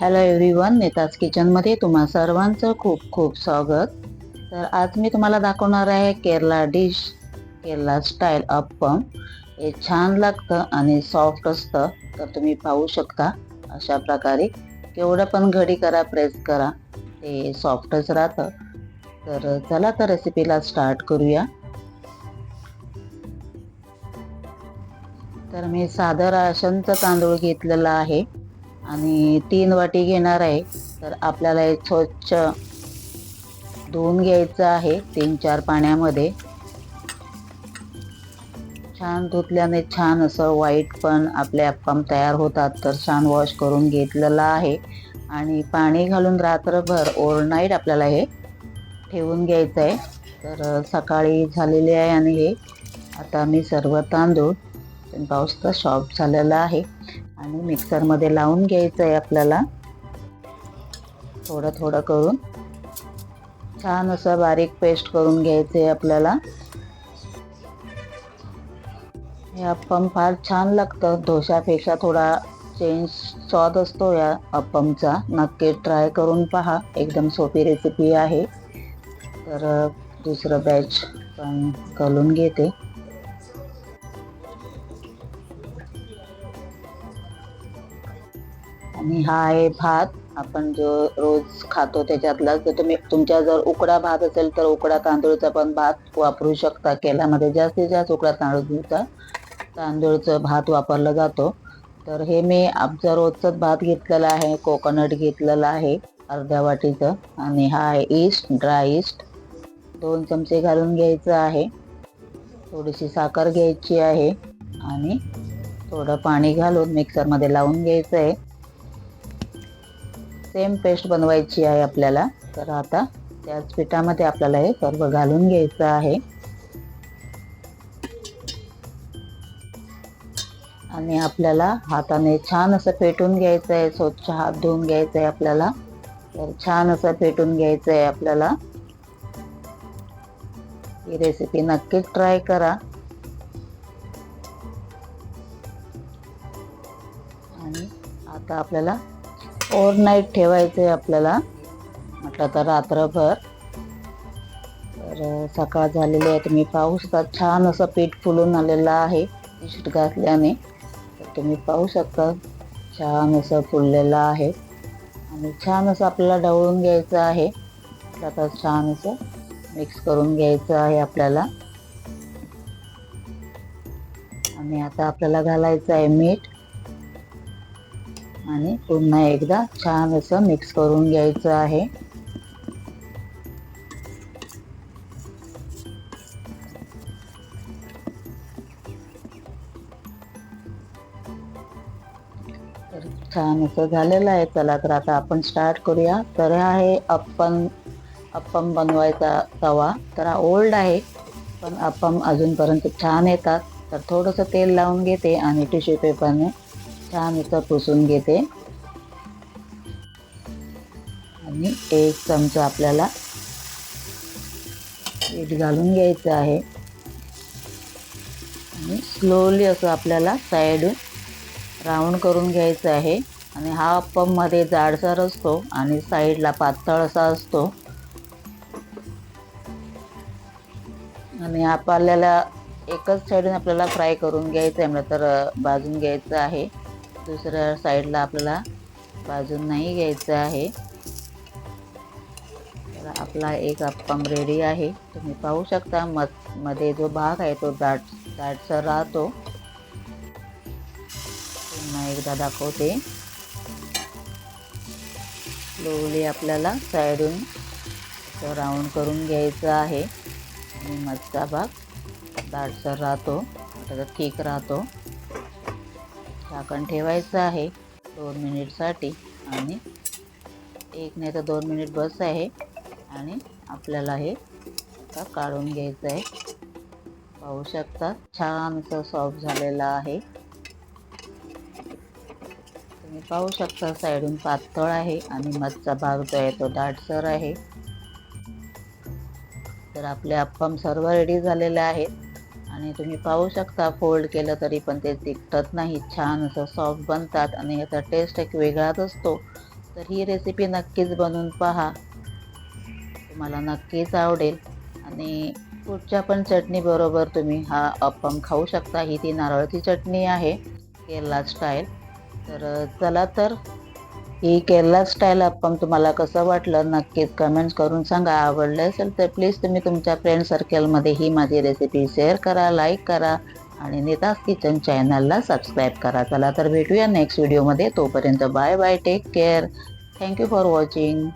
Hello everyone नेताज किचनमध्ये तुम्हा सर्वांचं खूप खूप स्वागत. तर आज मी तुम्हाला दाखवणार आहे केरला डिश केरला स्टाईल अप्पम हे छान लागतं आणि सॉफ्ट असतं तर तुम्ही पाहू शकता अशा प्रकारे. केवढं पण घडी करा प्रेस करा ते सॉफ्टच राहतं. तर चला तर रेसिपीला स्टार्ट करूया. तर मी साधं राशनचं तांदूळ घेतलेला आहे. आणि तीन वाटी घेणार आहे. तर आपल्याला हे स्वच्छ धुवून घ्यायचं आहे तीन चार पाण्यामध्ये. छान धुतल्याने छान असं वाईट पण आपले अप्पम तयार होतात. तर छान वॉश करून घेतलेलं आहे. आणि पाणी घालून रात्रभर ओव्हरनाईट आपल्याला हे ठेवून घ्यायचं आहे. तर सकाळी झालेले आहे आणि हे. आता मी सर्व तांदूळ पाऊस तर शॉप झालेला आहे. आणि मिक्सरमध्ये लावून घ्यायचं आहे आपल्याला. थोडं थोडं करून. छान असं बारीक पेस्ट करून घ्यायचं आहे आपल्याला. हे अप्पम फार छान लागतं. डोशापेक्षा थोडा चेंज स्वाद असतो या अप्पमचा नक्की ट्राय करून पहा. एकदम सोपी रेसिपी आहे. तर दुसरं बॅच पण घालून घेते. आणि हा आहे भात आपण जो रोज खातो त्याच्यातला जर तुम्ही तुमच्या जर उकडा भात असेल तर उकडा तांदूळचा पण भात वापरू शकता. केल्यामध्ये जास्तीत जास्त उकडा तांदूळचा तांदूळचं भात वापरला जातो. तर हे मी आमचा रोजचाच भात घेतलेला आहे कोकोनट घेतलेला आहे अर्ध्या वाटीचं. आणि हा आहे ईस्ट ड्राय ईस्ट दोन चमचे घालून घ्यायचं आहे. थोडीशी साखर घ्यायची आहे. आणि थोडं पाणी घालून मिक्सरमध्ये लावून घ्यायचं आहे सेम पेस्ट बनवायची आहे आपल्याला. तर आता त्याच पिठामध्ये आपल्याला हे सर्व घालून घ्यायचं आहे. आणि आपल्याला हाताने छान असं पेटून घ्यायचं आहे. स्वच्छ हात धुवून घ्यायचं आहे आपल्याला. तर छान असं पेटून घ्यायचं आहे आपल्याला. ही रेसिपी नक्कीच ट्राय करा. आणि आता आपल्याला ओव्हरनाईट ठेवायचं आहे आपल्याला. म्हटलं तर रात्रभर. तर सकाळ झालेली आहे तुम्ही पाहू शकता छान असं पीठ फुलून आलेलं आहे पीठ घातल्याने. तर तुम्ही पाहू शकता छान असं फुललेलं आहे. आणि छान असं आपल्याला ढवळून घ्यायचं आहे. आता छान असं मिक्स करून घ्यायचं आहे आपल्याला. आणि आता आपल्याला घालायचं आहे मीठ. आणि पुन्हा एकदा छान असं मिक्स करून घ्यायचं आहे. छान असं झालेलं आहे. चला तर आता आपण स्टार्ट करूया. तर हा आहे अप्पम अप्पम बनवायचा तवा. तर हा ओल्ड आहे पण अप्पम अजूनपर्यंत छान येतात. तर थोडंसं तेल लावून घेते आणि टिश्यू पेपरने छान असं पुसून घेते. आणि एक चमचा आपल्याला पीठ घालून घ्यायचं आहे. आणि स्लोली असं आपल्याला साईडून राऊंड करून घ्यायचं आहे. आणि हा अप्पममध्ये जाडसर असतो आणि साईडला पातळ असा असतो. आणि आपल्याला एकच साईडून आपल्याला फ्राय करून घ्यायचं आहे म्हटलं तर भाजून घ्यायचं आहे. दुसऱ्या साईडला आपल्याला भाजून नाही घ्यायचं आहे. तर आपला एक अप्पम रेडी आहे. तुम्ही पाहू शकता मत मध्ये जो भाग आहे तो दाट दाटसर राहतो. पुन्हा एकदा दाखवते. स्लोली आपल्याला साईडून राऊंड करून घ्यायचं आहे. आणि मधचा भाग दाटसर राहतो. त्याचा ठीक राहतो. झाकण ठेवायचं आहे दोन मिनिटसाठी. आणि एक नाही तर दोन मिनिट बस आहे. आणि आपल्याला हे आता काढून घ्यायचं आहे. पाहू शकता छान असं सॉफ्ट झालेलं आहे. तुम्ही पाहू शकता साईडून पातळ आहे आणि मधचा भाग जो आहे तो दाटसर आहे. तर आपले अप्पम सर्व रेडी झालेले आहेत. आणि तुम्ही पाहू शकता फोल्ड केलं तरी पण ते तिकटत नाही. छान असं सॉफ्ट बनतात आणि याचा टेस्ट एक वेगळाच असतो. तर ही रेसिपी नक्कीच बनवून पहा. तुम्हाला नक्कीच आवडेल. आणि कुठच्या पण चटणीबरोबर तुम्ही हा अप्पम खाऊ शकता. ही ती नारळाची चटणी आहे केरला स्टाईल तर चला तर ही केरला स्टाईल अप्पम तुम्हाला कसं वाटलं नक्कीच कमेंट्स करून सांगा. आवडलं असेल तर प्लीज तुम्ही तुमच्या फ्रेंड सर्कलमध्ये ही माझी रेसिपी शेअर करा लाईक करा आणि नेतास किचन चॅनलला सबस्क्राईब करा. चला तर भेटूया नेक्स्ट व्हिडिओमध्ये तोपर्यंत bye bye take care thank you for watching